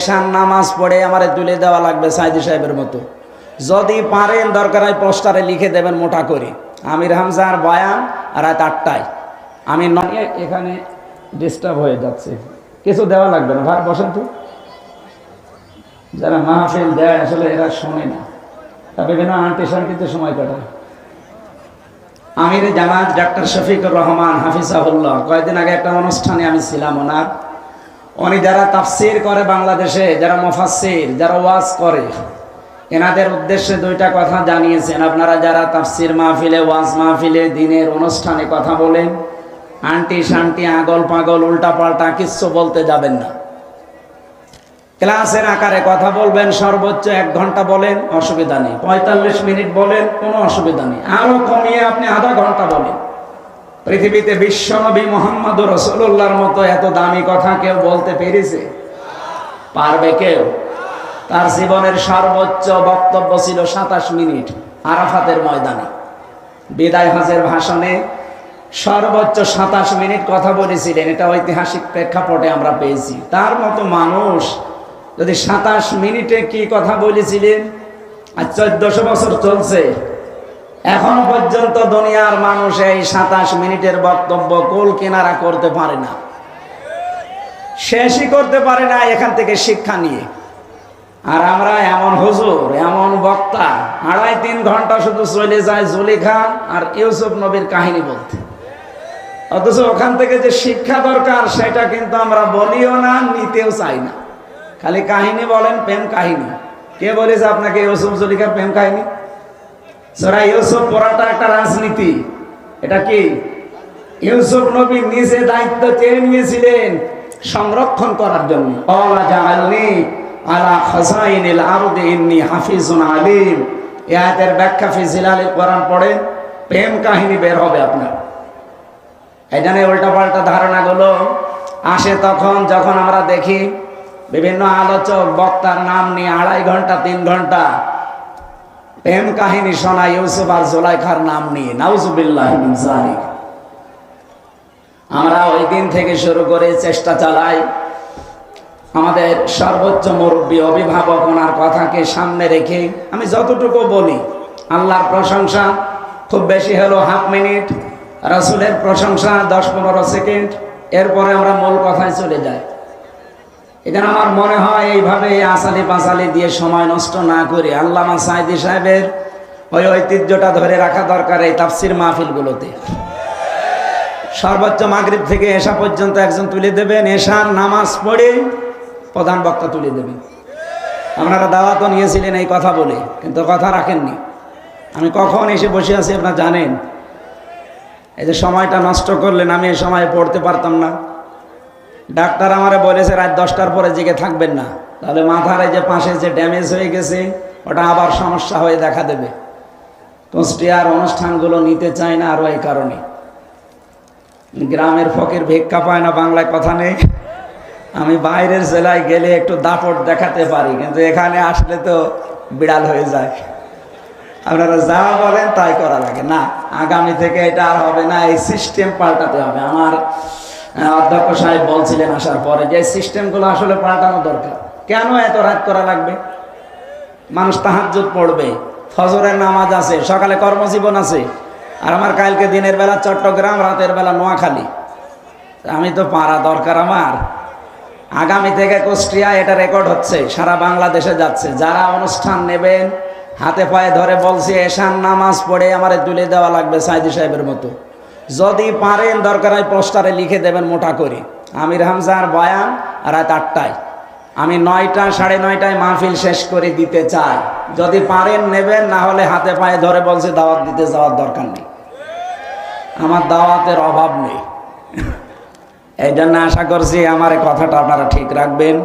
ঈশান নামাজ পড়ে আমারে তুলে দেওয়া লাগবে সাইদি সাহেবের মতো। যদি পারেন দরকার হয় পোস্টারে লিখে দেবেন মোটা করে। আমির হামজার বয়ান রাত আটটায়। আমি এখানে ডিস্টার্ব হয়ে যাচ্ছে। কিছু দেওয়া লাগবে না। ভাই, বসেন তো। যারা মাহফিল দেয়, আসলে এরা শোনে না। তা বিভিন্ন আন্টি শান্তিতে সময় কাটায়। আমির জামাত ডাক্তার শফিকুর রহমান হাফিজাহুল্লাহ, কয়েকদিন আগে একটা অনুষ্ঠানে আমি ছিলাম ওনার। উনি যারা তাফসির করে বাংলাদেশে, যারা মুফাসসির, যারা ওয়াজ করে, এনাদের উদ্দেশ্যে দুইটা কথা জানিয়েছেন। আপনারা যারা তাফসির মাহফিলে, ওয়াজ মাহফিলে, দিনের অনুষ্ঠানে কথা বলেন, আন্টি শান্টি আগল পাগল উল্টা পাল্টা কিচ্ছু বলতে যাবেন না। ক্লাসের আকারে কথা বলবেন, সর্বোচ্চ এক ঘণ্টা বলেন, অসুবিধা নেই। পঁয়তাল্লিশ মিনিট বলেন, কোনো অসুবিধা নেই। আরও কমিয়ে আপনি আধা ঘণ্টা বলেন। পৃথিবীতে বিশ্বনবী মোহাম্মদ রসুল্লাহর মতো এত দামি কথা কেউ বলতে পেরেছে? পারবে কেউ? তার জীবনের সর্বোচ্চ বক্তব্য ছিল সাতাশ মিনিট আরাফাতের ময়দানে। বিদায় হজের ভাষণে সর্বোচ্চ সাতাশ মিনিট কথা বলেছিলেন, এটা ঐতিহাসিক প্রেক্ষাপটে আমরা পেয়েছি। তার মতো মানুষ যদি সাতাশ মিনিটে কি কথা বলেছিলেন? আর চোদ্দশো বছর চলছে এখনও পর্যন্ত দুনিয়ার মানুষ এই সাতাশ মিনিটের বক্তব্য কোল কেনারা করতে পারে না। শেষই করতে পারে না এখান থেকে শিক্ষা নিয়ে। আর আমরা এমন হুজুর, এমন বক্তা, আড়াই তিন ঘণ্টা শুধু চলে যায় জুলিখা আর ইউসুফ নবীর কাহিনী বলতে। অথচ ওখান থেকে যে শিক্ষা দরকার, সেটা কিন্তু আমরা বলিও না, নিতেও চাই না। খালি কাহিনী বলেন, প্রেম কাহিনী। কে বলেছে আপনাকে ইউসুফ জুলিখার প্রেম কাহিনী? সোরা ইউসুফ পড়াটা একটা রাজনীতি। এটা কি? ইউসুফ নবী নিজে দায়িত্ব চেয়ে নিয়েছিলেন সংরক্ষণ করার জন্য। অলা জাআলনি আলা খাজাইনিল আরদি ইন্নী হাফিজুন আলিম। এই ব্যাখ্যা ফি জিলালিল কোরআন পড়ে, প্রেম কাহিনী বের হবে আপনার। এই জন্য উল্টাপাল্টা ধারণাগুলো আসে তখন যখন আমরা দেখি, বিভিন্ন আলোচক বক্তার নাম নিয়ে আড়াই ঘণ্টা, তিন ঘণ্টা প্রেম কাহিনী শোনা ইউসুফ আর জোলাইখার নাম নিয়ে, নাউজুবিল্লাহ আমরা ওই দিন থেকে শুরু করে চেষ্টা চালাই। আমাদের সর্বোচ্চ মুরব্বী অভিভাবক, ওনার কথাকে সামনে রেখে আমি যতটুকু বলি, আল্লাহর প্রশংসা, খুব বেশি হলো হাফ মিনিট, রাসুলের প্রশংসা দশ পনেরো সেকেন্ড, এরপরে আমরা মূল কথায় চলে যাই। এখানে আমার মনে হয় এইভাবে এই আসালি পাসালি দিয়ে সময় নষ্ট না করে আল্লামা সাইদি সাহেবের ওই ঐতিহ্যটা ধরে রাখা দরকার এই তাফসির মাহফিলগুলোতে। সর্বোচ্চ মাগরিব থেকে এশা পর্যন্ত একজন তুলে দেবেন, এশার নামাজ পড়ে প্রধান বক্তা তুলে দেবেন। আপনারা দাওয়াতও নিয়েছিলেন এই কথা বলে, কিন্তু কথা রাখেননি। আমি কখন এসে বসে আছি আপনারা জানেন। এই যে সময়টা নষ্ট করলেন, আমি এই সময় পড়তে পারতাম না। ডাক্তার আমারে বলেছে, রাত দশটার পরে জেগে থাকবেন না। তাহলে মাথার এই যে পাশে যে ড্যামেজ হয়ে গেছে, ওটা আবার সমস্যা হয়ে দেখা দেবে। কুষ্টিয়ার অনুষ্ঠানগুলো নিতে চায় না আরও এই কারণে। গ্রামের ফকির ভিক্ষা পায় না বাংলায় কথা নেই। আমি বাইরের জেলায় গেলে একটু দাপট দেখাতে পারি, কিন্তু এখানে আসলে তো বিড়াল হয়ে যায়। আপনারা যা বলেন তাই করা লাগে। না, আগামী থেকে এটা আর হবে না, এই সিস্টেম পাল্টাতে হবে। আমার অধ্যক্ষ সাহেব বলছিলেন আসার পরে যে সিস্টেমগুলো আসলে পাল্টানো দরকার। কেন এত রাত করা লাগবে? মানুষ তাহাজ্জুদ পড়বে, ফজরের নামাজ আছে, সকালে কর্মজীবন আছে, আর আমার কালকে দিনের বেলা চট্টগ্রাম, রাতের বেলা নোয়াখালী। আমি তো পারা দরকার আমার। আগামী থেকে কুষ্টিয়া এটা রেকর্ড হচ্ছে, সারা বাংলাদেশে যাচ্ছে। যারা অনুষ্ঠান নেবেন, হাতে পায়ে ধরে বলছি এশান নামাজ পড়ে আমার তুলে দেওয়া লাগবে সাইদি সাহেবের মতো। যদি পারেন, দরকার হয় পোস্টারে লিখে দেবেন মোটা করে। আমির হামজার বয়ান রাত আটটায়। আমি নয়টা, সাড়ে নয়টায় মাহফিল শেষ করে দিতে চাই। যদি পারেন, নেবেন, না হলে হাতে পায়ে ধরে বলছে, দাওয়াত দিতে যাওয়ার দরকার নেই। আমার দাওয়াতের অভাব নেই। এই জন্য আশা করছি আমার কথাটা আপনারা ঠিক রাখবেন।